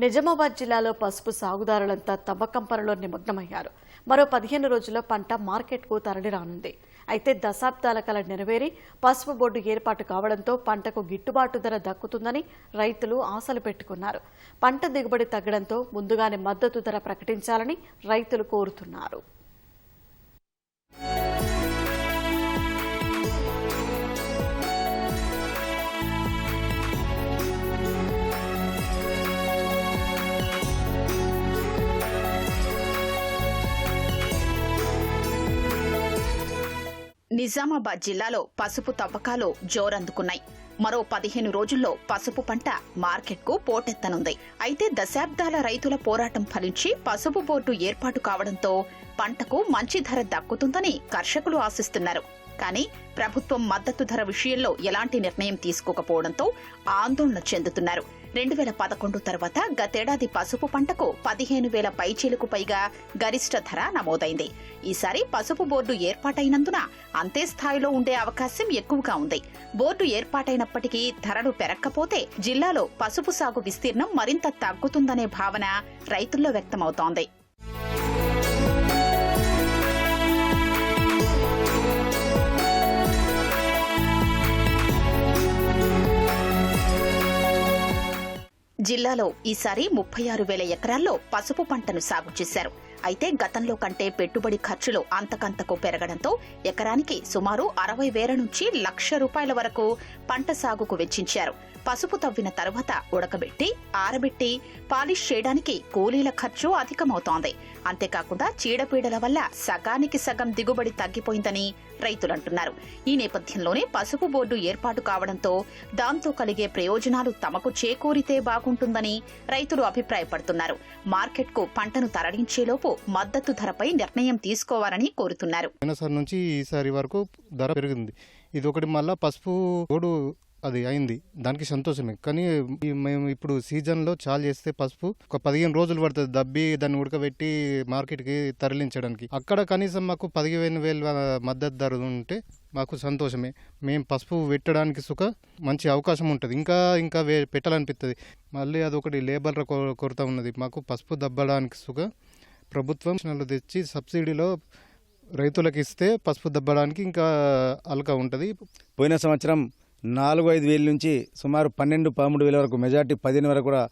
నిజామాబాద్ జిల్లాలో పసుపు సాగుదారులంతా తవ్వకం పనిలో నిమగ్నమయ్యారు. మరో పదిహేను రోజుల్లో పంట మార్కెట్కు తరలి రానుంది. అయితే దశాబ్దాల కల నెరవేరి పసుపు బోర్డు ఏర్పాటు కావడంతో పంటకు గిట్టుబాటు ధర దక్కుతుందని రైతులు ఆశలు పెట్టుకున్నారు. పంట దిగుబడి తగ్గడంతో ముందుగానే మద్దతు ధర ప్రకటించాలని రైతులు కోరుతున్నారు. నిజామాబాద్ జిల్లాలో పసుపు తవ్వకాలు జోరందుకున్నాయి. మరో పదిహేను రోజుల్లో పసుపు పంట మార్కెట్కు పోటెత్తనుంది. అయితే దశాబ్దాల రైతుల పోరాటం ఫలించి పసుపు బోర్డు ఏర్పాటు కావడంతో పంటకు మంచి ధర దక్కుతుందని కర్షకులు ఆశిస్తున్నారు. కానీ ప్రభుత్వం మద్దతు ధర విషయంలో ఎలాంటి నిర్ణయం తీసుకోకపోవడంతో ఆందోళన చెందుతున్నారు. రెండు వేల పదకొండు తర్వాత గతేడాది పసుపు పంటకు పదిహేను వేల పైచీలకు పైగా గరిష్ట ధర నమోదైంది. ఈసారి పసుపు బోర్డు ఏర్పాటైనందున అంతే స్థాయిలో ఉండే అవకాశం ఎక్కువగా ఉంది. బోర్డు ఏర్పాటైనప్పటికీ ధరలు పెరక్కపోతే జిల్లాలో పసుపు సాగు విస్తీర్ణం మరింత తగ్గుతుందనే భావన రైతుల్లో వ్యక్తమవుతోంది. జిల్లాలో ఈసారి ముప్పై ఆరు వేల ఎకరాల్లో పసుపు పంటను సాగు చేశారు. అయితే గతంలో కంటే పెట్టుబడి ఖర్చులు అంతకంతకు పెరగడంతో ఎకరానికి సుమారు అరవై వేల నుంచి లక్ష రూపాయల వరకు పంట సాగుకు వెచ్చించారు. పసుపు తవ్విన తరువాత ఉడకబెట్టి ఆరబెట్టి పాలిష్ చేయడానికి కూలీల ఖర్చు అధికమవుతోంది. అంతేకాకుండా చీడపీడల వల్ల సగానికి సగం దిగుబడి తగ్గిపోయిందని రైతులంటున్నారు. ఈ నేపథ్యంలోనే పసుపు బోర్డు ఏర్పాటు కావడంతో దాంతో కలిగే ప్రయోజనాలు తమకు చేకూరితే బాగుంటుందని రైతులు అభిప్రాయపడుతున్నారు. మార్కెట్కు పంటను తరలించేలోపు మద్దతు ధరపై నిర్ణయం తీసుకోవాలని కోరుతున్నారు. నుంచి ఈసారి వరకు ధర పెరిగింది. ఇది ఒకటి మళ్ళా పసుపు బోర్డు అది అయింది. దానికి సంతోషమే. కానీ మేము ఇప్పుడు సీజన్లో చాలు చేస్తే పసుపు ఒక పదిహేను రోజులు పడుతుంది. దబ్బి దాన్ని ఉడకబెట్టి మార్కెట్కి తరలించడానికి. అక్కడ కనీసం మాకు పదిహేను వేల మద్దతు ధర ఉంటే మాకు సంతోషమే. మేము పసుపు పెట్టడానికి సుఖ మంచి అవకాశం ఉంటుంది. ఇంకా ఇంకా వే పెట్టాలనిపిస్తుంది మళ్ళీ అదొకటి లేబర్ కొరత ఉన్నది. మాకు పసుపు దబ్బడానికి సుఖ ప్రభుత్వం తెచ్చి సబ్సిడీలో రైతులకు ఇస్తే పసుపు దబ్బడానికి ఇంకా అలక ఉంటుంది. పోయిన సంవత్సరం నాలుగు ఐదు వేల నుంచి సుమారు పన్నెండు పదమూడు వేల వరకు మెజార్టీ పదిహేను వరకు కూడా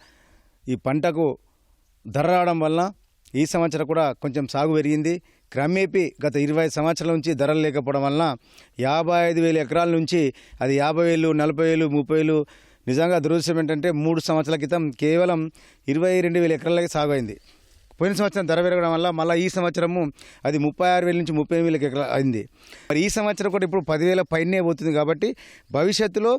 ఈ పంటకు ధర రావడం వలన ఈ సంవత్సరం కూడా కొంచెం సాగు పెరిగింది. క్రమేపీ గత ఇరవై సంవత్సరాల నుంచి ధరలు లేకపోవడం వలన యాభై ఐదు వేల ఎకరాల నుంచి అది యాభై వేలు నలభై వేలు ముప్పై వేలు. నిజంగా దురదృష్టం ఏంటంటే మూడు సంవత్సరాల క్రితం కేవలం ఇరవై రెండు వేల ఎకరాలకి సాగు అయింది. పోయిన సంవత్సరం ధర పెరగడం వల్ల మళ్ళీ ఈ సంవత్సరము అది ముప్పై ఆరు వేల నుంచి ముప్పై వేలకు అయింది. మరి ఈ సంవత్సరం కూడా ఇప్పుడు పదివేల పైనే పోతుంది కాబట్టి భవిష్యత్తులో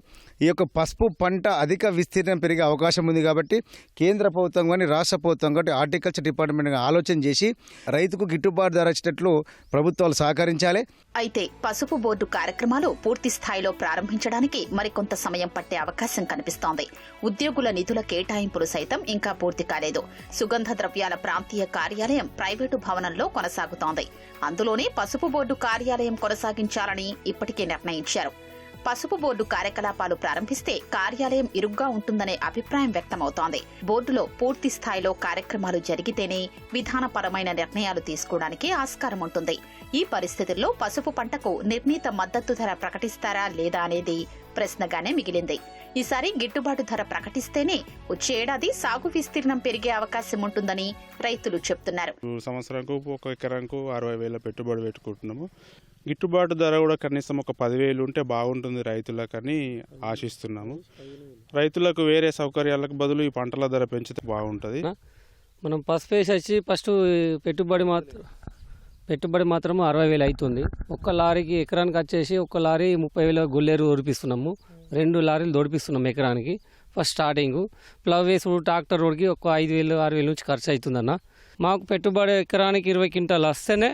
ఈ యొక్క పసుపు పంట అధిక విస్తీర్ణం పెరిగే అవకాశం ఉంది కాబట్టి కేంద్ర ప్రభుత్వం కానీ రాష్ట్ర ప్రభుత్వం కానీ హార్టికల్చర్ డిపార్ట్మెంట్ ఆలోచన చేసి రైతుకు గిట్టుబాటు ధర వచ్చేటట్లు ప్రభుత్వాలు సహకరించాలి. అయితే పసుపు బోర్డు కార్యక్రమాలు పూర్తి స్థాయిలో ప్రారంభించడానికి మరికొంత సమయం పట్టే అవకాశం కనిపిస్తోంది. ఉద్యోగుల నిధుల కేటాయింపులు సైతం ఇంకా పూర్తి కాలేదు. సుగంధ ద్రవ్యాల ప్రాంతీయ కార్యాలయం ప్రైవేటు భవనంలో కొనసాగుతోంది. అందులోనే పసుపు బోర్డు కార్యాలయం కొనసాగించాలని ఇప్పటికే నిర్ణయించారు. పసుపు బోర్డు కార్యకలాపాలు ప్రారంభిస్తే కార్యాలయం ఇరుగ్గా ఉంటుందనే అభిప్రాయం వ్యక్తమవుతోంది. బోర్డులో పూర్తి స్థాయిలో కార్యక్రమాలు జరిగితేనే విధానపరమైన నిర్ణయాలు తీసుకోవడానికి ఆస్కారం ఉంటుంది. ఈ పరిస్థితుల్లో పసుపు పంటకు నిర్ణీత మద్దతు ధర ప్రకటిస్తారా లేదా అనేది ప్రశ్నగానే మిగిలింది. ఈసారి గిట్టుబాటు ధర ప్రకటిస్తేనే వచ్చే ఏడాది సాగు విస్తీర్ణం పెరిగే అవకాశం ఉంటుందని రైతులు చెప్తున్నారు. సంవత్సరంకు ఒక ఎకరానికి అరవై వేల పెట్టుబడి పెట్టుకుంటున్నాము. గిట్టుబాటు ధర కూడా కనీసం ఒక పదివేలు ఉంటే బాగుంటుంది రైతులకని ఆశిస్తున్నాము. రైతులకు వేరే సౌకర్యాలకు బదులు ఈ పంటల ధర పెంచితే బాగుంటుంది. మనం పసుపు వేసి వచ్చి ఫస్ట్ పెట్టుబడి మాత్రం పెట్టుబడి మాత్రం అరవై వేలు అవుతుంది ఒక్క లారీకి ఎకరానికి వచ్చేసి ఒక్క లారీ ముప్పై వేల గుల్లేరు ఓడిపిస్తున్నాము. రెండు లారీలు దొడిపిస్తున్నాము ఎకరానికి. First starting. ప్లవ్ వేసుడు ట్రాక్టర్ రోడ్కి ఒక ఐదు వేలు ఆరు వేలు నుంచి ఖర్చు అవుతుందన్న మాకు పెట్టుబడి ఎకరానికి ఇరవై క్వింటాలు వస్తేనే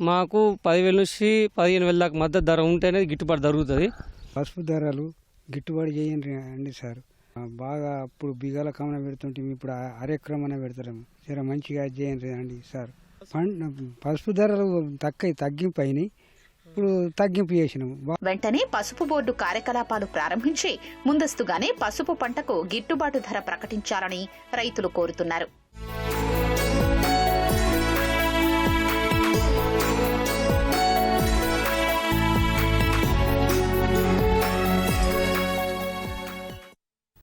మాకు పదివేల నుంచి పదిహేను వేల దాకా మద్దతు ధర ఉంటేనే గిట్టుబాటు జరుగుతుంది. పసుపు ధరలు గిట్టుబాటు చేయండి అండి సార్. బాగా అప్పుడు బిగాల కమన పెడుతుంటే ఇప్పుడు ఆ అరెక్రమణ జర మంచిగా చేయండి అండి సార్. పసుపు ధరలు తక్కువ తగ్గింపు అయినాయి ఇప్పుడు తగ్గింపు చేసినాం. వెంటనే పసుపు బోర్డు కార్యకలాపాలు ప్రారంభించి ముందస్తుగానే పసుపు పంటకు గిట్టుబాటు ధర ప్రకటించాలని రైతులు కోరుతున్నారు.